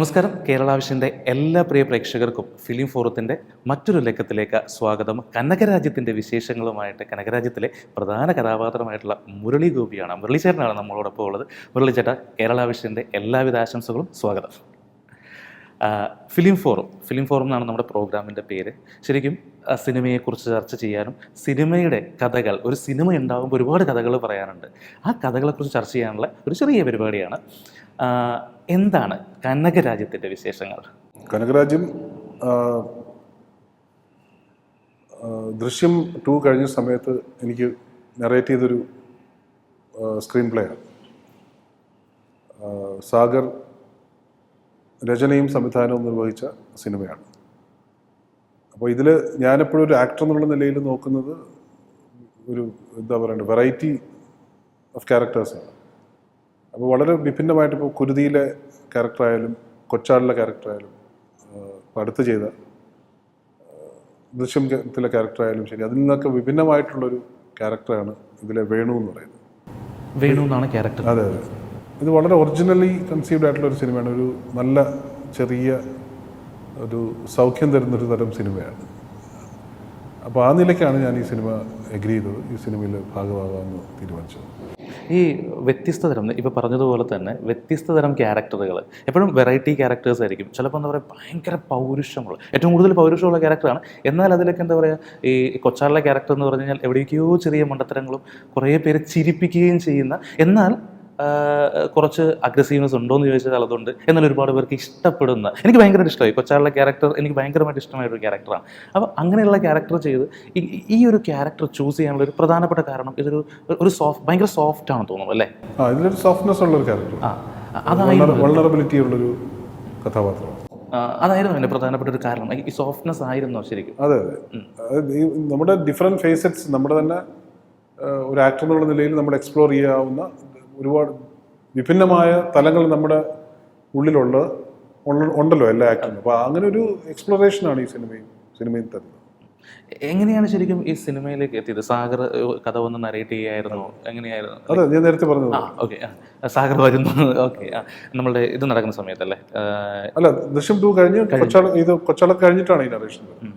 നമസ്കാരം. കേരള വിഷന്റെ എല്ലാ പ്രിയ പ്രേക്ഷകർക്കും ഫിലിം ഫോറത്തിന്റെ മറ്റൊരു ലക്കത്തിലേക്ക് സ്വാഗതം. കനകരാജ്യത്തിന്റെ വിശേഷങ്ങളുമായിട്ട് കനകരാജ്യത്തിലെ പ്രധാന കഥാപാത്രമായിട്ടുള്ള മുരളി ഗോപിയാണ്. മുരളി ചേട്ടനാണ് നമ്മളോടൊപ്പം ഉള്ളത്. മുരളി ചേട്ട കേരള വിഷന്റെ എല്ലാവിധ ആശംസകളും സ്വാഗതം. Film forum. ഫിലിം ഫോറം എന്നാണ് നമ്മുടെ പ്രോഗ്രാമിന്റെ പേര്. ശരിക്കും സിനിമയെക്കുറിച്ച് ചർച്ച ചെയ്യാനും സിനിമയുടെ കഥകൾ ഒരു സിനിമ ഉണ്ടാകുമ്പോൾ ഒരുപാട് കഥകൾ പറയാനുണ്ട്. ആ കഥകളെക്കുറിച്ച് ചർച്ച ചെയ്യാനുള്ള ഒരു ചെറിയ പരിപാടിയാണ് എന്താണ് കനകരാജ്യത്തിന്റെ വിശേഷങ്ങൾ? കനകരാജ്യം ദൃശ്യം ടു കഴിഞ്ഞ സമയത്ത് എനിക്ക് നെറേറ്റ് ചെയ്തൊരു സ്ക്രീൻ പ്ലേ ആണ്. സാഗർ രചനയും സംവിധാനവും നിർവഹിച്ച സിനിമയാണ്. അപ്പോൾ ഇതിൽ ഞാനെപ്പോഴും ഒരു ആക്ടർ എന്നുള്ള നിലയിൽ നോക്കുന്നത് ഒരു എന്താ പറയണ്ടത് വെറൈറ്റി ഓഫ് ക്യാരക്ടേഴ്സാണ് അപ്പോൾ വളരെ വിഭിന്നമായിട്ട് ഇപ്പോൾ കുരുതിയിലെ ക്യാരക്ടറായാലും കൊച്ചാടിലെ ക്യാരക്ടറായാലും ഇപ്പോൾ അടുത്ത് ചെയ്ത ദൃശ്യത്തിലെ ക്യാരക്ടറായാലും ശരി അതിൽ നിന്നൊക്കെ വിഭിന്നമായിട്ടുള്ളൊരു ക്യാരക്ടറാണ് ഇതിലെ വേണു എന്ന് പറയുന്നത്. വേണു എന്നാണ് ക്യാരക്ടർ അതെ അതെ. ഇത് വളരെ ഒറിജിനലി കൺസീവ്ഡ് ആയിട്ടുള്ള ഒരു സിനിമയാണ് ഒരു നല്ല ചെറിയ ഒരു സൗഖ്യം തരുന്നൊരു തരം സിനിമയാണ്. അപ്പോൾ ആ നിലയ്ക്കാണ് ഞാൻ ഈ സിനിമ എഗ്രി ചെയ്തത്. ഈ സിനിമയിൽ ഭാഗമാകാമെന്ന് തീരുമാനിച്ചത്. ഈ വ്യത്യസ്ത തരം ഇപ്പോൾ പറഞ്ഞതുപോലെ തന്നെ വ്യത്യസ്ത തരം ക്യാരക്ടറുകൾ എപ്പോഴും വെറൈറ്റി ക്യാരക്ടേഴ്സ് ആയിരിക്കും. ചിലപ്പോൾ എന്താ പറയുക ഭയങ്കര പൗരുഷമുള്ള ഏറ്റവും കൂടുതൽ പൗരുഷമുള്ള ക്യാരക്ടറാണ് എന്നാൽ അതിലൊക്കെ എന്താ പറയുക ഈ കൊച്ചാറിലെ ക്യാരക്ടർ എന്ന് പറഞ്ഞു കഴിഞ്ഞാൽ എവിടേക്കോ ചെറിയ മണ്ടത്തരങ്ങളും കുറേ പേര് ചിരിപ്പിക്കുകയും ചെയ്യുന്ന എന്നാൽ കുറച്ച് അഗ്രസീവ്നെസ് ഉണ്ടോ എന്ന് ചോദിച്ചാൽ അതുണ്ട്. എന്നാൽ ഒരുപാട് പേർക്ക് ഇഷ്ടപ്പെടുന്ന എനിക്ക് ഭയങ്കരമായിട്ട് ഇഷ്ടമായി. കൊച്ചാളുടെ ക്യാരക്ടർ എനിക്ക് ഭയങ്കരമായിട്ട് ഇഷ്ടമായ ഒരു ക്യാരക്ടറാണ് അപ്പോൾ അങ്ങനെയുള്ള ക്യാരക്ടർ ചെയ്ത് ഈ ഒരു ക്യാരക്ടർ ചൂസ് ചെയ്യാനുള്ള ഒരു പ്രധാനപ്പെട്ട കാരണം ഇതൊരു ഒരു സോഫ്റ്റ് ഭയങ്കര സോഫ്റ്റ് ആണെന്ന് തോന്നുന്നു അല്ലേ? ആ ഇതിലൊരു സോഫ്റ്റ്നെസ് ഉള്ളൊരു ക്യാരക്ടർ ആ അതായിരുന്നു വൾണറബിലിറ്റി ഉള്ളൊരു കഥാപാത്രം. അതായിരുന്നു എന്റെ പ്രധാനപ്പെട്ട ഒരു കാരണം. ഈ സോഫ്റ്റ്നെസ് ആയിരുന്നു ശരിക്കും. അതെ അതെ. നമ്മുടെ ഡിഫറെന്റ് ഫേസറ്റ്സ് നമ്മുടെ തന്നെ ഒരു ആക്ടർ എന്നുള്ള നിലയിൽ നമ്മൾ എക്സ്പ്ലോർ ചെയ്യാവുന്ന ഒരുപാട് വിഭിന്നമായ തലങ്ങൾ നമ്മുടെ ഉള്ളിലുള്ള ഉണ്ടല്ലോ എല്ലാ ആക്ടറും അപ്പോൾ അങ്ങനെ ഒരു എക്സ്പ്ലോറേഷനാണ് ഈ സിനിമയും സിനിമയും തരുന്നത്. എങ്ങനെയാണ് ശരിക്കും ഈ സിനിമയിലേക്ക് എത്തിയത്? സാഗർ കഥ ഒന്ന് നരേറ്റ് ചെയ്യായിരുന്നു. എങ്ങനെയായിരുന്നു? അതെ ഞാൻ നേരത്തെ പറഞ്ഞത്. ആ ഓക്കെ. സാഗർ വരുന്നു. ഓക്കെ. നമ്മളുടെ ഇത് നടക്കുന്ന സമയത്തല്ലേ? അല്ല ദൃശ്യം ടു കഴിഞ്ഞ് കൊച്ചാള ഇത് കൊച്ചാള കഴിഞ്ഞിട്ടാണ് ഈ നറേഷൻ ഉം.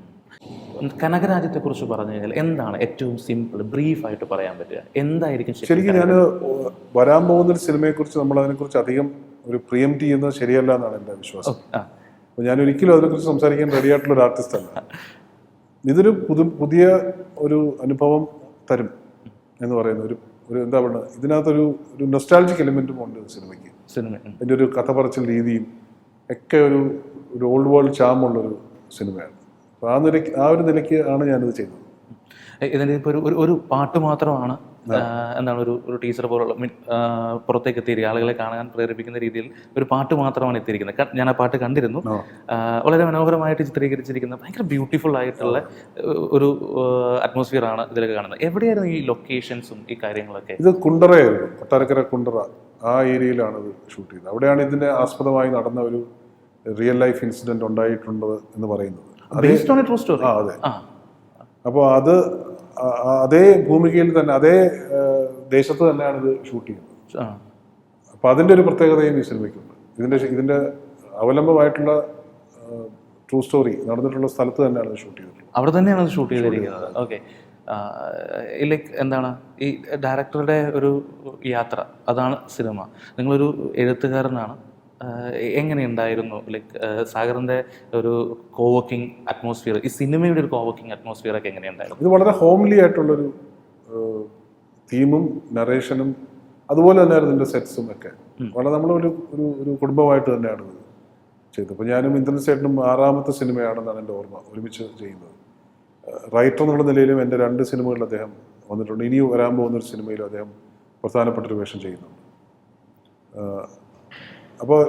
കനകരാജ്യത്തെക്കുറിച്ച് പറഞ്ഞു കഴിഞ്ഞാൽ എന്താണ് ഏറ്റവും സിമ്പിൾ ബ്രീഫായിട്ട് പറയാൻ പറ്റുക? എന്തായിരിക്കും ശരിക്കും ഞാൻ വരാൻ പോകുന്ന ഒരു സിനിമയെക്കുറിച്ച് നമ്മൾ അതിനെക്കുറിച്ച് അധികം ഒരു പ്രിയംറ്റ് ചെയ്യുന്നത് ശരിയല്ല എന്നാണ് എന്റെ വിശ്വാസം. ഞാൻ ഒരിക്കലും അതിനെക്കുറിച്ച് സംസാരിക്കാൻ റെഡി ആയിട്ടുള്ള ഒരു ആർട്ടിസ്റ്റ് അല്ല. ഇതൊരു പുതു പുതിയ ഒരു അനുഭവം തരും എന്ന് പറയുന്ന ഒരു ഒരു എന്താ പറയുക ഇതിനകത്തൊരു ഒരു നൊസ്റ്റാൾജിക് എലിമെന്റും ഉണ്ട് സിനിമയ്ക്ക്. സിനിമ എന്റെ ഒരു കഥ പറച്ചിൽ രീതിയും ഒക്കെ ഒരു ഒരു ഓൾഡ് വേൾഡ് ചാമുള്ളൊരു സിനിമയാണ്. അപ്പോൾ ആ നിലയ്ക്ക് ആ ഒരു നിലയ്ക്ക് ആണ് ഞാനിത് ചെയ്തത്. ഇതിന്റെ ഇപ്പോൾ ഒരു ഒരു- പാട്ട് മാത്രമാണ് എന്താണ് ഒരു ഒരു ടീച്ചർ പോലുള്ള പുറത്തേക്ക് എത്തിയിരിക്കുക ആളുകളെ കാണാൻ പ്രേരിപ്പിക്കുന്ന രീതിയിൽ ഒരു പാട്ട് മാത്രമാണ് എത്തിയിരിക്കുന്നത്. ഞാൻ ആ പാട്ട് കണ്ടിരുന്നു. വളരെ മനോഹരമായിട്ട് ചിത്രീകരിച്ചിരിക്കുന്ന ഭയങ്കര ബ്യൂട്ടിഫുൾ ആയിട്ടുള്ള ഒരു അറ്റ്മോസ്ഫിയർ ആണ് ഇതിലൊക്കെ കാണുന്നത്. എവിടെയായിരുന്നു ഈ ലൊക്കേഷൻസും ഈ കാര്യങ്ങളൊക്കെ? ഇത് കുണ്ടറയായിരുന്നു. കൊട്ടാരക്കര കുണ്ടറ ആ ഏരിയയിലാണ് ഇത് ഷൂട്ട് ചെയ്തത്. അവിടെയാണ് ഇതിന്റെ ആസ്പദമായി നടന്ന ഒരു റിയൽ ലൈഫ് ഇൻസിഡന്റ് ഉണ്ടായിട്ടുണ്ട് എന്ന് പറയുന്നത്. ബേസ്ഡ് ഓൺ ട്രൂ സ്റ്റോറി ആ അതെ. അപ്പോൾ അത് അതേ ഭൂമികയിൽ തന്നെ അതേ ദേശത്ത് തന്നെയാണ് ഇത് ഷൂട്ട് ചെയ്യുന്നത്. അപ്പൊ അതിന്റെ ഒരു പ്രത്യേകതയും ഈ സിനിമയ്ക്കുണ്ട് ഇതിന്റെ ഇതിന്റെ അവലംബമായിട്ടുള്ള ട്രൂ സ്റ്റോറി നടന്നിട്ടുള്ള സ്ഥലത്ത് തന്നെയാണ് ഷൂട്ട് ചെയ്തിട്ടുള്ളത്. അവിടെ തന്നെയാണ് ഷൂട്ട് ചെയ്തിരിക്കുന്നത്. ഓക്കെ. ലൈക്ക് എന്താണ് ഈ ഡയറക്ടറുടെ ഒരു യാത്ര അതാണ് സിനിമ. നിങ്ങളൊരു എഴുത്തുകാരനാണ്. എങ്ങനെയുണ്ടായിരുന്നു? ലൈക്ക് സാഗറിന്റെ ഒരു കോവർക്കിംഗ് അറ്റ്മോസ്ഫിയർ ഈ സിനിമയുടെ ഒരു കോവർക്കിംഗ് അറ്റ്മോസ്ഫിയർ ഒക്കെ എങ്ങനെയുണ്ടായിരുന്നു? ഇത് വളരെ ഹോംലി ആയിട്ടുള്ളൊരു തീമും നറേഷനും അതുപോലെ തന്നെയായിരുന്നു എന്റെ സെറ്റ്സും ഒക്കെ. വളരെ നമ്മളൊരു ഒരു ഒരു കുടുംബമായിട്ട് തന്നെയാണ് ചെയ്തത്. അപ്പോൾ ഞാനും ഇന്ദ്രൻ സേട്ടനും ആറാമത്തെ സിനിമയാണെന്നാണ് എന്റെ ഓർമ്മ ഒരുമിച്ച് ചെയ്യുന്നത്. റൈറ്റർ എന്നുള്ള നിലയിലും എന്റെ രണ്ട് സിനിമകളിൽ അദ്ദേഹം വന്നിട്ടുണ്ട്. ഇനി വരാൻ പോകുന്ന ഒരു സിനിമയിലും അദ്ദേഹം പ്രധാനപ്പെട്ട ഒരു വേഷം ചെയ്യുന്നുണ്ട്. അപ്പോൾ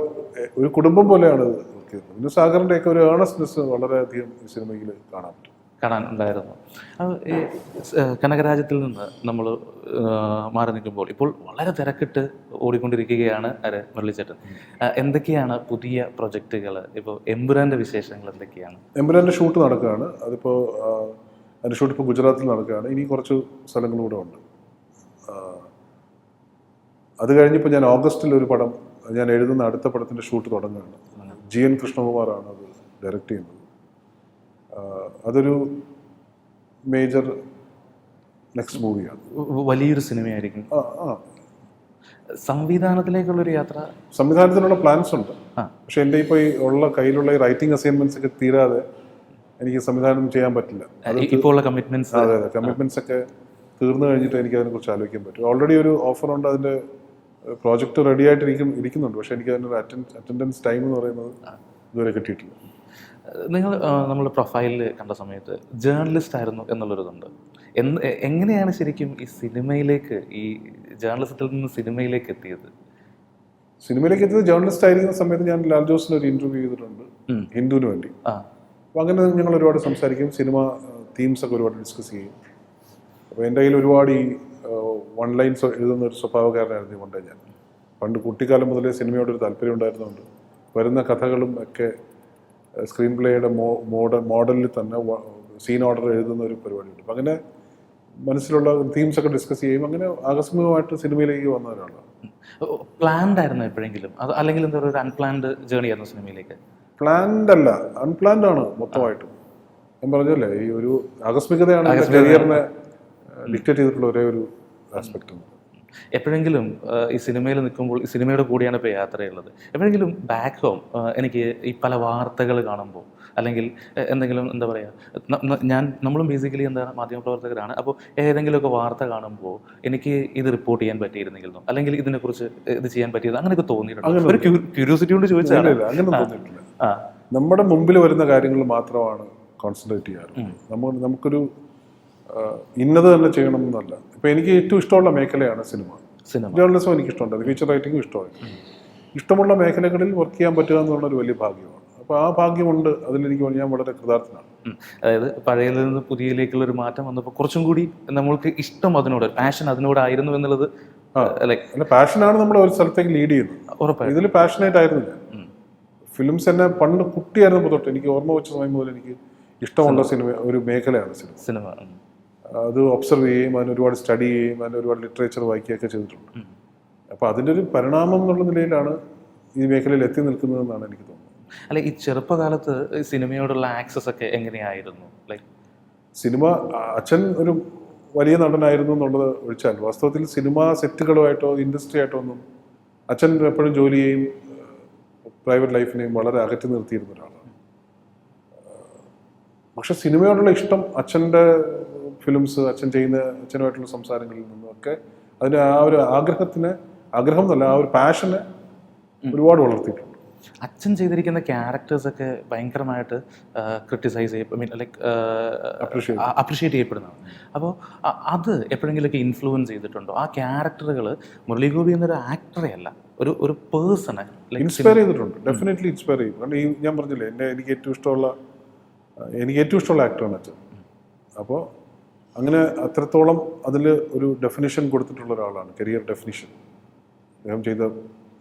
ഒരു കുടുംബം പോലെയാണ് വിനു പിന്നെ സാഗറിന്റെയൊക്കെ ഒരു ഏണസ്റ്റ്നെസ് വളരെയധികം ഈ സിനിമയിൽ കാണാൻ പറ്റും. കാണാൻ ഉണ്ടായിരുന്നു. കനകരാജ്യത്തിൽ നിന്ന് നമ്മൾ മാറി നിൽക്കുമ്പോൾ ഇപ്പോൾ വളരെ തിരക്കിട്ട് ഓടിക്കൊണ്ടിരിക്കുകയാണ് അരെ മുരളിച്ചേട്ടൻ. എന്തൊക്കെയാണ് പുതിയ പ്രൊജക്റ്റുകൾ ഇപ്പോൾ എമ്പുരാന്റെ വിശേഷങ്ങൾ എന്തൊക്കെയാണ്? എമ്പുരാന്റെ ഷൂട്ട് നടക്കുകയാണ്. അതിപ്പോൾ അതിന്റെ ഷൂട്ട് ഇപ്പോൾ ഗുജറാത്തിൽ നടക്കുകയാണ്. ഇനി കുറച്ച് സ്ഥലങ്ങളും കൂടെ ഉണ്ട്. അത് കഴിഞ്ഞിപ്പോൾ ഞാൻ ഓഗസ്റ്റിൽ ഒരു പടം ഞാൻ എഴുതുന്ന അടുത്ത പടത്തിന്റെ ഷൂട്ട് തുടങ്ങുകയാണ്. ജി എൻ കൃഷ്ണകുമാറാണ് അത് ഡയറക്റ്റ് ചെയ്യുന്നത്. അതൊരു മേജർ നെക്സ്റ്റ് മൂവിയാണ്. വലിയൊരു സിനിമയായിരിക്കും. സംവിധാനത്തിലേക്കുള്ളൊരു യാത്ര? സംവിധാനത്തിനുള്ള പ്ലാൻസ് ഉണ്ട്. പക്ഷെ എന്റെ ഇപ്പോൾ ഈ ഉള്ള കയ്യിലുള്ള ഈ റൈറ്റിംഗ് അസൈൻമെന്റ്സ് ഒക്കെ തീരാതെ എനിക്ക് സംവിധാനം ചെയ്യാൻ പറ്റില്ല. ഇപ്പോൾ ഉള്ള കമ്മിറ്റ്മെന്റ്സ് അതെ അതെ. കമ്മിറ്റ്മെന്റ്സ് ഒക്കെ തീർന്നു കഴിഞ്ഞിട്ട് എനിക്ക് അതിനെക്കുറിച്ച് ആലോചിക്കാൻ പറ്റും. ഓൾറെഡി ഒരു ഓഫർ ഉണ്ട് അതിന്റെ പ്രോജക്റ്റ് റെഡി ആയിട്ട് ഇരിക്കും ഇരിക്കുന്നുണ്ട്. പക്ഷെ എനിക്ക് അതിനൊരു അറ്റൻഡൻസ് ടൈം എന്ന് പറയുന്നത് ഇതുവരെ കിട്ടിയിട്ടില്ല. നിങ്ങൾ നമ്മുടെ പ്രൊഫൈലിൽ കണ്ട സമയത്ത് ജേർണലിസ്റ്റ് ആയിരുന്നു എന്നുള്ളൊരിതുണ്ട്. എന്ന് എങ്ങനെയാണ് ശരിക്കും ഈ സിനിമയിലേക്ക് ഈ ജേർണലിസത്തിൽ നിന്ന് സിനിമയിലേക്ക് എത്തിയത്? സിനിമയിലേക്ക് എത്തിയത് ജേർണലിസ്റ്റ് ആയിരിക്കുന്ന സമയത്ത് ഞാൻ ലാൽ ജോസിന് ഒരു ഇന്റർവ്യൂ ചെയ്തിട്ടുണ്ട്. ഹിന്ദുവിന് വേണ്ടി. ആ. അപ്പോൾ അങ്ങനെ ഞങ്ങൾ ഒരുപാട് സംസാരിക്കും. സിനിമ തീംസ് ഒക്കെ ഒരുപാട് ഡിസ്കസ് ചെയ്യും. അപ്പോൾ എന്റെ കയ്യിൽ ഒരുപാട് ഈ വൺ ലൈൻസ് എഴുതുന്ന ഒരു സ്വഭാവക്കാരനായിരുന്നു കൊണ്ടേ ഞാൻ പണ്ട് കുട്ടിക്കാലം മുതലേ സിനിമയോടൊരു താല്പര്യം ഉണ്ടായിരുന്നുകൊണ്ട് വരുന്ന കഥകളും ഒക്കെ സ്ക്രീൻ പ്ലേയുടെ മോ മോഡൽ മോഡലിൽ തന്നെ സീൻ ഓർഡർ എഴുതുന്ന ഒരു പരിപാടിയുണ്ട്. അപ്പം അങ്ങനെ മനസ്സിലുള്ള തീംസ് ഒക്കെ ഡിസ്കസ് ചെയ്യും അങ്ങനെ ആകസ്മികമായിട്ട് സിനിമയിലേക്ക് വന്ന ഒരാളാണ്. പ്ലാൻഡ് ആയിരുന്നു എപ്പോഴെങ്കിലും? അത് അല്ലെങ്കിൽ എന്താ ഒരു അൺപ്ലാൻഡ് ജേണി ആയിരുന്നു സിനിമയിലേക്ക്? പ്ലാൻഡ് അല്ല. അൺപ്ലാൻഡ് ആണ് മൊത്തമായിട്ടും. ഞാൻ പറഞ്ഞല്ലേ ഈ ഒരു ആകസ്മികതയാണ് കരിയറിനെ ഡിക്റ്റേറ്റ് ചെയ്തിട്ടുള്ള ഒരേ ഒരു ആസ്പെക്ട് എപ്പോഴെങ്കിലും ഈ സിനിമയിൽ നിൽക്കുമ്പോൾ ഈ സിനിമയുടെ കൂടിയാണ് ഇപ്പോൾ യാത്രയുള്ളത്. എപ്പോഴെങ്കിലും ബാക്ക് ഹോം എനിക്ക് ഈ പല വാർത്തകൾ കാണുമ്പോൾ അല്ലെങ്കിൽ എന്തെങ്കിലും എന്താ പറയുക ഞാൻ നമ്മളും ബേസിക്കലി എന്താണ് മാധ്യമപ്രവർത്തകരാണ്. അപ്പോൾ ഏതെങ്കിലുമൊക്കെ വാർത്ത കാണുമ്പോൾ എനിക്ക് ഇത് റിപ്പോർട്ട് ചെയ്യാൻ പറ്റിയിരുന്നെങ്കിലോ അല്ലെങ്കിൽ ഇതിനെക്കുറിച്ച് ഇത് ചെയ്യാൻ പറ്റിയത് അങ്ങനെയൊക്കെ തോന്നിയിട്ടുണ്ട്? ഒരു ക്യൂരിയോസിറ്റി കൊണ്ട് ചോദിച്ചാൽ നമ്മുടെ മുമ്പിൽ വരുന്ന കാര്യങ്ങൾ മാത്രമാണ് കോൺസെൻട്രേറ്റ് ചെയ്യാറ്. നമ്മൾ നമുക്കൊരു ഇന്നത് തന്നെ ചെയ്യണം എന്നല്ല ഇപ്പൊ എനിക്ക് ഏറ്റവും ഇഷ്ടമുള്ള മേഖലയാണ് സിനിമ. സിനിമ. ജേർണലിസം എനിക്ക് ഇഷ്ടമുണ്ട്. ഫീച്ചർ റൈറ്റിംഗും ഇഷ്ടമാണ്. ഇഷ്ടമുള്ള മേഖലകളിൽ വർക്ക് ചെയ്യാൻ പറ്റുക എന്നുള്ള ഒരു വലിയ ഭാഗ്യമാണ്. അപ്പോൾ ആ ഭാഗ്യമുണ്ട്. അതിലെനിക്ക് ഞാൻ വളരെ കൃതാർത്ഥനാണ്. അതായത് പഴയതിൽ നിന്ന് പുതിയയിലേക്കുള്ള ഒരു മാറ്റം വന്നപ്പോൾ കുറച്ചും കൂടി നമ്മൾക്ക് ഇഷ്ടം അതിനോട് പാഷൻ അതിനോടായിരുന്നു എന്നുള്ളത് അല്ല പാഷനാണ് നമ്മൾ ഒരു സ്ഥലത്തേക്ക് ലീഡ് ചെയ്യുന്നത്. ഉറപ്പായി. ഇതിൽ പാഷനേറ്റ് ആയിരുന്നു ഞാൻ. ഫിലിംസ് എന്നെ പണ്ട് കുട്ടിയായിരുന്നപ്പോൾ തൊട്ട് എനിക്ക് ഓർമ്മ വെച്ച സമയം മുതൽ എനിക്ക് ഇഷ്ടമുള്ള സിനിമ. ഒരു മേഖലയാണ് സിനിമ. സിനിമ. അത് ഒബ്സർവ് ചെയ്യുകയും അതിന് ഒരുപാട് സ്റ്റഡി ചെയ്യുകയും അതിന് ഒരുപാട് ലിറ്ററേച്ചർ വായിക്കുകയൊക്കെ ചെയ്തിട്ടുണ്ട്. അപ്പോൾ അതിന്റെ ഒരു പരിണാമം എന്നുള്ള നിലയിലാണ് ഈ മേഖലയിൽ എത്തി നിൽക്കുന്നതെന്നാണ് എനിക്ക് തോന്നുന്നത്. അല്ല ഈ ചെറുപ്പകാലത്ത് സിനിമയോടുള്ള ആക്സസ് ഒക്കെ എങ്ങനെയായിരുന്നു? ലൈക്ക് സിനിമ അച്ഛൻ ഒരു വലിയ നടനായിരുന്നു എന്നുള്ളത് ഒഴിച്ചാൽ വാസ്തവത്തിൽ സിനിമ സെറ്റുകളുമായിട്ടോ ഇൻഡസ്ട്രി ആയിട്ടോ ഒന്നും അച്ഛൻ എപ്പോഴും ജോലിയെയും പ്രൈവറ്റ് ലൈഫിനെയും വളരെ അകറ്റി നിർത്തിയിരുന്ന ഒരാളാണ്. പക്ഷെ സിനിമയോടുള്ള ഇഷ്ടം അച്ഛന്റെ ഫിലിംസ് അച്ഛൻ ചെയ്യുന്ന അച്ഛനുമായിട്ടുള്ള സംസാരങ്ങളിൽ നിന്നൊക്കെ അതിന് ആ ഒരു ആഗ്രഹത്തിന് ആഗ്രഹം എന്നല്ല ആ ഒരു പാഷനെ ഒരുപാട് വളർത്തിയിട്ടുണ്ട്. അച്ഛൻ ചെയ്തിരിക്കുന്ന ക്യാരക്ടേഴ്സ് ഒക്കെ ഭയങ്കരമായിട്ട് ക്രിട്ടിസൈസ് ചെയ്യ മീൻ ലൈക്ക്. അപ്രിഷിയേറ്റ് ചെയ്യപ്പെടുന്നതാണ്. അപ്പോൾ അത് എപ്പോഴെങ്കിലുമൊക്കെ ഇൻഫ്ലുവൻസ് ചെയ്തിട്ടുണ്ടോ? ആ ക്യാരക്ടറുകൾ മുരളീഗോപി എന്നൊരു ആക്ടറെ അല്ല ഒരു ഒരു പേഴ്സണെ ഇൻസ്പയർ ചെയ്തിട്ടുണ്ട്. ഡെഫിനറ്റ്ലി ഇൻസ്പയർ ചെയ്യും കാരണം ഈ ഞാൻ പറഞ്ഞില്ലേ എന്റെ എനിക്ക് ഏറ്റവും ഇഷ്ടമുള്ള എനിക്ക് ഏറ്റവും ഇഷ്ടമുള്ള ആക്ടറാണ് അച്ഛൻ. അപ്പോൾ അങ്ങനെ അത്രത്തോളം അതിൽ ഒരു ഡെഫിനിഷൻ കൊടുത്തിട്ടുള്ള ഒരാളാണ് കരിയർ ഡെഫിനിഷൻ അദ്ദേഹം ചെയ്ത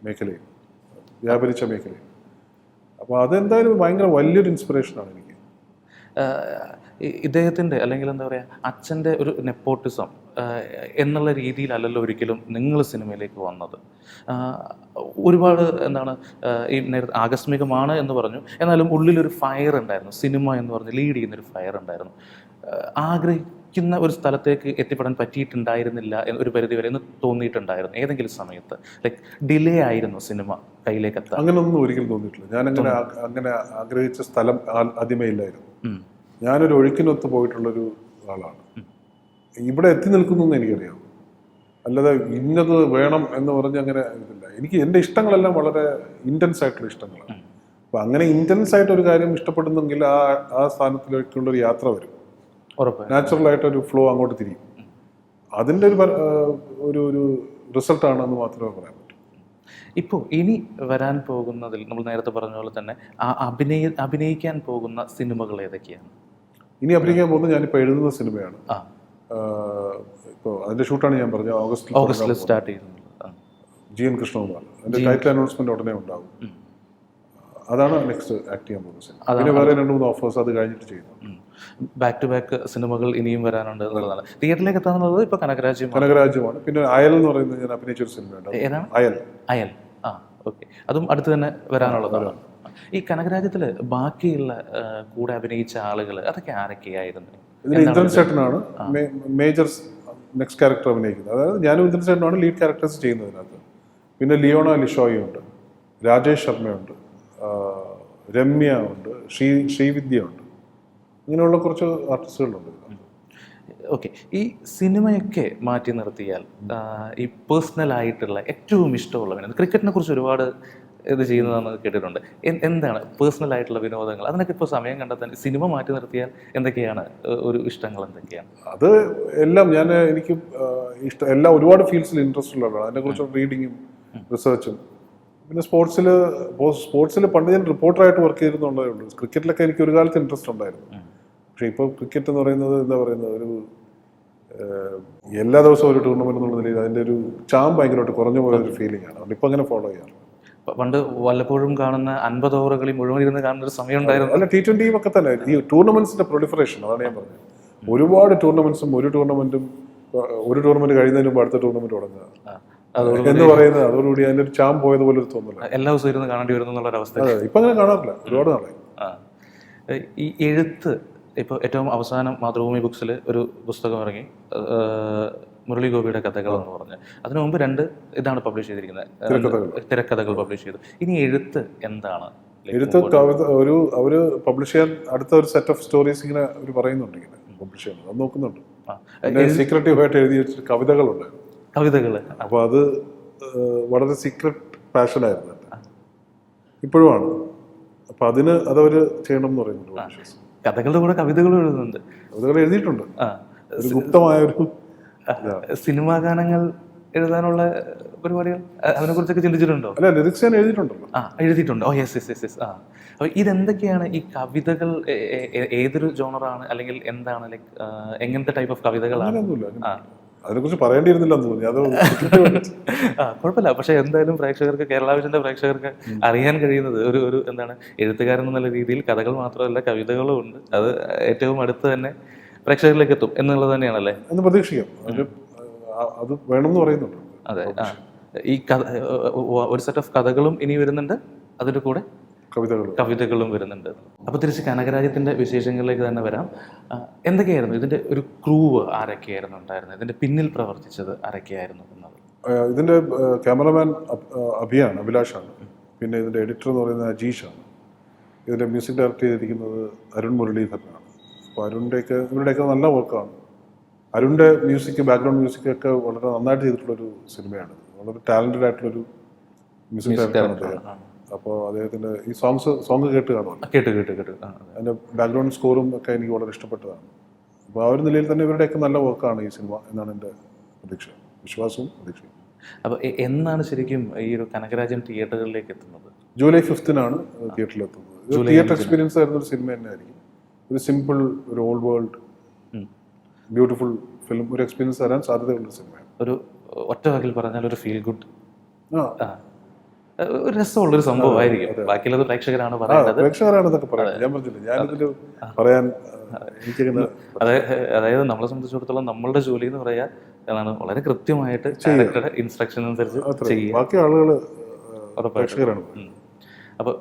മേഖലയിൽ വ്യാപരിച്ച മേഖലയിൽ. അപ്പോൾ അതെന്തായാലും ഭയങ്കര വലിയൊരു ഇൻസ്പിറേഷനാണ് എനിക്ക്. ഇദ്ദേഹത്തിന്റെ അല്ലെങ്കിൽ എന്താ പറയുക അച്ഛന്റെ ഒരു നെപ്പോട്ടിസം എന്നുള്ള രീതിയിലല്ലല്ലോ ഒരിക്കലും നിങ്ങൾ സിനിമയിലേക്ക് വന്നത്. ഒരുപാട് എന്താണ് ഈ നേരത്തെ ആകസ്മികമാണ് എന്ന് പറഞ്ഞു. എന്നാലും ഉള്ളിലൊരു ഫയർ ഉണ്ടായിരുന്നു. സിനിമ എന്ന് പറഞ്ഞ് ലീഡ് ചെയ്യുന്നൊരു ഫയർ ഉണ്ടായിരുന്നു. ആ, ആഗ്രഹിക്കുന്ന ഒരു സ്ഥലത്തേക്ക് എത്തിപ്പെടാൻ പറ്റിയിട്ടുണ്ടായിരുന്നില്ല ഒരു പരിധി വരെ എന്ന് തോന്നിയിട്ടുണ്ടായിരുന്നു. ഏതെങ്കിലും സമയത്ത്. ലൈക്ക് ഡിലേ ആയിരുന്നു സിനിമ കയ്യിലേക്ക് എത്താൻ. അങ്ങനൊന്നും ഒരിക്കലും തോന്നിയിട്ടില്ല. ഞാൻ അങ്ങനെ അങ്ങനെ ആഗ്രഹിച്ച സ്ഥലം ആദ്യമേ ഇല്ലായിരുന്നു. ഞാനൊരു ഒഴുക്കിനൊത്ത് പോയിട്ടുള്ളൊരു ആളാണ്. ഇവിടെ എത്തി നിൽക്കുന്നു എനിക്കറിയാം. അല്ലാതെ ഇന്നത് വേണം എന്ന് പറഞ്ഞ് അങ്ങനെ ഇതില്ല. എനിക്ക് എന്റെ ഇഷ്ടങ്ങളെല്ലാം വളരെ ഇന്റൻസ് ആയിട്ടുള്ള ഇഷ്ടങ്ങളാണ്. അപ്പം അങ്ങനെ ഇന്റൻസ് ആയിട്ട് ഒരു കാര്യം ഇഷ്ടപ്പെടുന്നെങ്കിൽ ആ ആ സ്ഥാനത്തിലേക്കുള്ളൊരു യാത്ര വരും. ഉറപ്പായും ആയിട്ട് ഒരു ഫ്ലോ അങ്ങോട്ട് തിരിയും. അതിന്റെ ഒരു ഒരു ഒരു റിസൾട്ടാണെന്ന് മാത്രമേ പറയാൻ പറ്റൂ. ഇപ്പോൾ ഇനി വരാൻ പോകുന്നതിൽ നമ്മൾ നേരത്തെ പറഞ്ഞ പോലെ തന്നെ ആ അഭിനയ അഭിനയിക്കാൻ പോകുന്ന സിനിമകൾ ഏതൊക്കെയാണ്? ഇനി അഭിനയിക്കാൻ പോകുന്നത് ഞാനിപ്പോൾ എഴുതുന്ന സിനിമയാണ്. ഇപ്പോൾ അതിന്റെ ഷൂട്ടാണ് ഞാൻ പറഞ്ഞത്. ഓഗസ്റ്റ് ഓഗസ്റ്റിൽ സ്റ്റാർട്ട് ചെയ്യുന്നത്. G N Krishnakumar. അതിന്റെ ടൈറ്റിൽ അനൗൺസ്മെന്റ് ഉടനെ ഉണ്ടാവും. അതാണ് നെക്സ്റ്റ് ആക്ട് ചെയ്യാൻ പോകുന്നത് സിനിമ. പിന്നെ വേറെ രണ്ട് മൂന്ന് ഓഫേഴ്സ് അത് കഴിഞ്ഞിട്ട് ചെയ്യുന്നു. ബാക്ക് ടു ബാക്ക് സിനിമകൾ ഇനിയും വരാനുണ്ട് എന്നുള്ളതാണ്. തിയേറ്ററിലേക്ക് എത്താന്നുള്ളത് ഇപ്പോൾ കനകരാജ്യം കനകരാജ്യമാണ്. പിന്നെ അയൽ എന്ന് പറയുന്നത് ഞാൻ അഭിനയിച്ചൊരു സിനിമയുണ്ട്. ഏതാണ്? അയൽ. അയൽ. ആ ഓക്കെ അതും അടുത്ത് തന്നെ വരാനുള്ളതാണ്. ഈ കനകരാജ്യത്തിൽ ബാക്കിയുള്ള കൂടെ അഭിനയിച്ച ആളുകൾ അതൊക്കെ ആരൊക്കെയായിരുന്നു? ഇതിൽ ഇന്ദ്രൻ ചേട്ടനാണ് മേജർ നെക്സ്റ്റ് ക്യാരക്ടർ അഭിനയിക്കുന്നത്. അതായത് ഞാനും ഇന്ദ്രൻ ചേട്ടനാണ് ലീഡ് ക്യാരക്ടേഴ്സ് ചെയ്യുന്നതിനകത്ത്. പിന്നെ ലിയോണ ലിഷോയി ഉണ്ട് രാജേഷ് ശർമ്മയുണ്ട്. രമ്യ ഉണ്ട് ശ്രീ ശ്രീവിദ്യ ഉണ്ട് ഇങ്ങനെയുള്ള കുറച്ച് ആർട്ടിസ്റ്റുകളുണ്ട്. ഓക്കെ. ഈ സിനിമയൊക്കെ മാറ്റി നിർത്തിയാൽ ഈ പേഴ്സണലായിട്ടുള്ള ഏറ്റവും ഇഷ്ടമുള്ള വിനോദം ക്രിക്കറ്റിനെ കുറിച്ച് ഒരുപാട് ഇത് ചെയ്യുന്നതാണ് കേട്ടിട്ടുണ്ട്. എന്താണ് പേഴ്സണൽ ആയിട്ടുള്ള വിനോദങ്ങൾ? അതിനൊക്കെ ഇപ്പോൾ സമയം കണ്ടെത്താൻ സിനിമ മാറ്റി നിർത്തിയാൽ എന്തൊക്കെയാണ് ഒരു ഇഷ്ടങ്ങൾ എന്തൊക്കെയാണ്? അത് എല്ലാം ഞാൻ എനിക്ക് ഇഷ്ടം എല്ലാം ഒരുപാട് ഫീൽഡ്സിൽ ഇൻട്രസ്റ്റ് ഉള്ളതാണ് അതിനെക്കുറിച്ച് റീഡിങ്ങും റിസർച്ചും പിന്നെ സ്പോർട്സിൽ സ്പോർട്സിൽ പണ്ട് ഞാൻ റിപ്പോർട്ടറായിട്ട് വർക്ക് ചെയ്തിരുന്നുള്ളതേ ഉള്ളൂ. ക്രിക്കറ്റിലൊക്കെ എനിക്ക് ഒരു കാലത്ത് ഇൻട്രസ്റ്റ് ഉണ്ടായിരുന്നു. പക്ഷേ ഇപ്പോൾ ക്രിക്കറ്റ് എന്ന് പറയുന്നത് എന്താ പറയുന്നത്? ഒരു എല്ലാ ദിവസവും ഒരു ടൂർണമെന്റ് എന്നുള്ള നിലയിൽ അതിന്റെ ഒരു ചാം ഭയങ്കരമായിട്ട് കുറഞ്ഞു പോയ ഒരു ഫീലിംഗ് ആണ്. അതുകൊണ്ട് ഇപ്പോൾ അങ്ങനെ ഫോളോ ചെയ്യാറ് പണ്ട് വല്ലപ്പോഴും കാണുന്ന അൻപത് ഓവറുകളിൽ മുഴുവൻ ഇരുന്ന് കാണുന്ന ഒരു സമയം ഉണ്ടായിരുന്നു. അല്ല ടി ട്വന്റിയും ഒക്കെ തന്നെ. ഈ ടൂർണമെന്റ്സിന്റെ പ്രൊളിഫറേഷൻ അതാണ് ഞാൻ പറഞ്ഞത്. ഒരുപാട് ടൂർണമെന്റ്സും ഒരു ടൂർണമെന്റും ഒരു ടൂർണമെന്റ് കഴിയുന്നതിന് മുമ്പ് അടുത്ത ടൂർണമെന്റ് തുടങ്ങുക. എന്ന് പറയുന്നത് അതോടുകൂടി അതിന്റെ ഒരു ചാം പോയതുപോലെ ഒരു തോന്നല എല്ലാ ദിവസവും ഇരുന്ന് കാണേണ്ടി വരുന്നു എന്നുള്ള അവസ്ഥ. ഇപ്പൊ അങ്ങനെ കാണാറില്ല. ഒരുപാട് നാളായി. ഈ എഴുത്ത് ഇപ്പോൾ ഏറ്റവും അവസാനം മാതൃഭൂമി ബുക്സിൽ ഒരു പുസ്തകം ഇറങ്ങി. മുരളി ഗോപിയുടെ കഥകൾ എന്ന് പറഞ്ഞ്. അതിനു മുമ്പ് രണ്ട് ഇതാണ് പബ്ലിഷ് ചെയ്തിരിക്കുന്നത്. തിരക്കഥകൾ. പബ്ലിഷ് ചെയ്തു. ഇനി എഴുത്ത് എന്താണ്? എഴുത്ത് ഒരു അവർ പബ്ലിഷ് ചെയ്യാൻ അടുത്ത ഒരു സെറ്റ് ഓഫ് സ്റ്റോറീസ് ഇങ്ങനെ അവർ പറയുന്നുണ്ട് ഇങ്ങനെ പബ്ലിഷ് ചെയ്യുന്നത്. അത് നോക്കുന്നുണ്ട്. ആ, സീക്രട്ടീവ് ആയിട്ട് എഴുതി വെച്ചിട്ട് കവിതകളുണ്ട്. കവിതകൾ അപ്പോൾ അത് വളരെ സീക്രട്ട് പാഷനായിരുന്നു ഇപ്പോഴും ഇപ്പോഴുമാണ്. അപ്പോൾ അതിന് അതവർ ചെയ്യണം എന്ന് പറയുന്നുണ്ട് കഥകളുടെ കൂടെ കവിതകൾ എഴുതുന്നുണ്ട്. കവിതകൾ എഴുതിയിട്ടുണ്ട്. ഗുപ്തമായ ഒരു സിനിമാ ഗാനങ്ങൾ എഴുതാനുള്ള പരിപാടികൾ അതിനെ കുറിച്ചൊക്കെ ചിന്തിച്ചിട്ടുണ്ടോ? അല്ല ലിറിക്സ് ഞാൻ എഴുതിയിട്ടുണ്ടല്ലോ. ആ എഴുതിയിട്ടുണ്ട്. Oh yes yes yes yes ആ അപ്പോൾ ഇതെന്തൊക്കെയാണ് ഈ കവിതകൾ ഏതൊരു ജോണറാണ് അല്ലെങ്കിൽ എന്താണ് ലൈക്ക് എങ്ങനത്തെ ടൈപ്പ് ഓഫ് കവിതകളാണ്. ആ. അതിനെക്കുറിച്ച് പറയേണ്ടിയിരുന്നില്ല എന്ന് തോന്നി. അത് ആ കുഴപ്പമില്ല. പക്ഷേ എന്തായാലും പ്രേക്ഷകർക്ക് കേരളാവിഷന്റെ പ്രേക്ഷകർക്ക് അറിയാൻ കഴിയുന്നത് ഒരു ഒരു എന്താണ് എഴുത്തുകാരൻ എന്നുള്ള രീതിയിൽ കഥകൾ മാത്രമല്ല കവിതകളും ഉണ്ട്. അത് ഏറ്റവും അടുത്ത് തന്നെ പ്രേക്ഷകരിലേക്ക് എത്തും എന്നുള്ളത് തന്നെയാണല്ലേ? എന്ന് പ്രതീക്ഷിക്കാം. അത് വേണമെന്ന് പറയുന്നുണ്ട്. അതെ ആ. ഈ കഥ ഒരു സെറ്റ് ഓഫ് കഥകളും ഇനി വരുന്നുണ്ട്. അതിന്റെ കൂടെ കവിതകൾ കവിതകളും വരുന്നുണ്ട്. അപ്പോൾ തിരിച്ച് കനകരാജ്യത്തിന്റെ വിശേഷങ്ങളിലേക്ക് തന്നെ വരാം. എന്തൊക്കെയായിരുന്നു? ഇതിന്റെ ഒരു ക്രൂവ് ആരൊക്കെയായിരുന്നു ഉണ്ടായിരുന്നത്? ഇതിന്റെ പിന്നിൽ പ്രവർത്തിച്ചത് ആരൊക്കെയായിരുന്നു എന്നത്? ഇതിന്റെ ക്യാമറമാൻ അഭിയാണ് അഭിലാഷാണ്. പിന്നെ ഇതിന്റെ എഡിറ്റർ എന്ന് പറയുന്നത് അജീഷാണ്. ഇതിന്റെ മ്യൂസിക് ഡയറക്ടർ ചെയ്തിരിക്കുന്നത് അരുൺ മുരളീധരനാണ്. അപ്പോൾ അരുണിന്റെയൊക്കെ ഇവരുടെയൊക്കെ നല്ല വർക്കാണ്. അരുണിന്റെ മ്യൂസിക് ബാക്ക്ഗ്രൗണ്ട് മ്യൂസിക് ഒക്കെ വളരെ നന്നായിട്ട് ചെയ്തിട്ടുള്ളൊരു സിനിമയാണ് വളരെ ടാലന്റഡ് ആയിട്ടുള്ളൊരു മ്യൂസിക് ഡയറക്ടറാണ്. അദ്ദേഹം. അപ്പോൾ അദ്ദേഹത്തിന്റെ ഈ സോങ്സ് സോങ് കേട്ട് കാണുമല്ലോ കേട്ട് കേട്ട് കേട്ട്. അതിന്റെ ബാക്ക്ഗ്രൗണ്ട് സ്കോറും ഒക്കെ എനിക്ക് വളരെ ഇഷ്ടപ്പെട്ടതാണ്. അപ്പോൾ ആ ഒരു നിലയിൽ തന്നെ ഇവരുടെയൊക്കെ നല്ല വർക്കാണ് ഈ സിനിമ എന്നാണ് എന്റെ പ്രതീക്ഷ. വിശ്വാസവും പ്രതീക്ഷയും. അപ്പോൾ എന്നാണ് ശരിക്കും ഈ ഒരു കനകരാജൻ തിയേറ്ററുകളിലേക്ക് എത്തുന്നത്? ജൂലൈ ഫിഫ്തിനാണ് തിയേറ്ററിൽ എത്തുന്നത് തിയേറ്റർ എക്സ്പീരിയൻസ് ആയിരുന്ന ഒരു സിനിമ തന്നെ ആയിരിക്കും ഒരു സിമ്പിൾ ഒരു ഓൾഡ് വേൾഡ് ബ്യൂട്ടിഫുൾ ഫിലിം ഒരു എക്സ്പീരിയൻസ് തരാൻ സാധ്യതയുള്ള സിനിമയാണ് ഒരു ഒറ്റ വാക്കിൽ പറഞ്ഞാൽ ഒരു ഫീൽ ഗുഡ് ആ. ഒരു രസമുള്ളൊരു സംഭവമായിരിക്കും. ബാക്കിയുള്ളത് പ്രേക്ഷകരാണ് പ്രേക്ഷകരാണ് ഇതൊക്കെ പറയുന്നത് ഞാൻ പറഞ്ഞില്ല ഞാനിതിൽ പറയാൻ അതായത് അതായത് നമ്മളെ സംബന്ധിച്ചിടത്തോളം നമ്മളുടെ ജോലി എന്ന് പറയാ എന്നാണ് വളരെ കൃത്യമായിട്ട് ഡയറക്ടറുടെ ഇൻസ്ട്രക്ഷൻ അനുസരിച്ച് ചെയ്യുക. ബാക്കി ആളുകൾ പ്രേക്ഷകരാണ്. അപ്പോൾ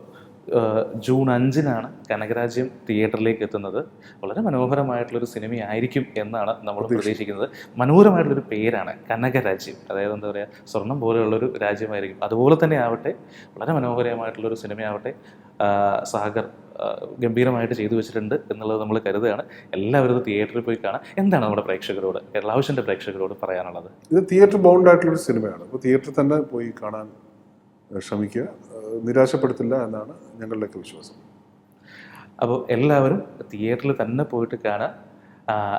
ജൂൺ അഞ്ചിനാണ് കനകരാജ്യം തിയേറ്ററിലേക്ക് എത്തുന്നത്. വളരെ മനോഹരമായിട്ടുള്ളൊരു സിനിമയായിരിക്കും എന്നാണ് നമ്മൾ പ്രതീക്ഷിക്കുന്നത്. മനോഹരമായിട്ടുള്ളൊരു പേരാണ് കനകരാജ്യം. അതായത് എന്താ പറയുക സ്വർണം പോലെയുള്ളൊരു രാജ്യമായിരിക്കും. അതുപോലെ തന്നെ ആവട്ടെ വളരെ മനോഹരമായിട്ടുള്ളൊരു സിനിമയാവട്ടെ സാഗർ ഗംഭീരമായിട്ട് ചെയ്തു വെച്ചിട്ടുണ്ട് എന്നുള്ളത് നമ്മൾ കരുതുകയാണ്. എല്ലാവരും തിയേറ്ററിൽ പോയി കാണാം. എന്താണ് നമ്മുടെ പ്രേക്ഷകരോട് കേരളാവശ്യന്റെ പ്രേക്ഷകരോട് പറയാനുള്ളത്? ഇത് തിയേറ്റർ ബൗണ്ട് ആയിട്ടുള്ളൊരു സിനിമയാണ്. അപ്പോൾ തിയേറ്ററിൽ തന്നെ പോയി കാണാൻ ശ്രമിക്കുക നിരാശപ്പെടുത്തില്ല എന്നാണ് ഞങ്ങളുടെയൊക്കെ വിശ്വാസം. അപ്പോൾ എല്ലാവരും തിയേറ്ററിൽ തന്നെ പോയിട്ട് കാണാൻ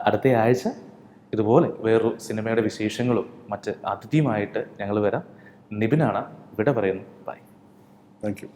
അടുത്ത ആഴ്ച ഇതുപോലെ വേറൊരു സിനിമയുടെ വിശേഷങ്ങളും മറ്റ് അതിഥിയുമായിട്ട് ഞങ്ങൾ വരാം. നിബിനാണ് ഇവിടെ പറയുന്നു ബൈ താങ്ക് യു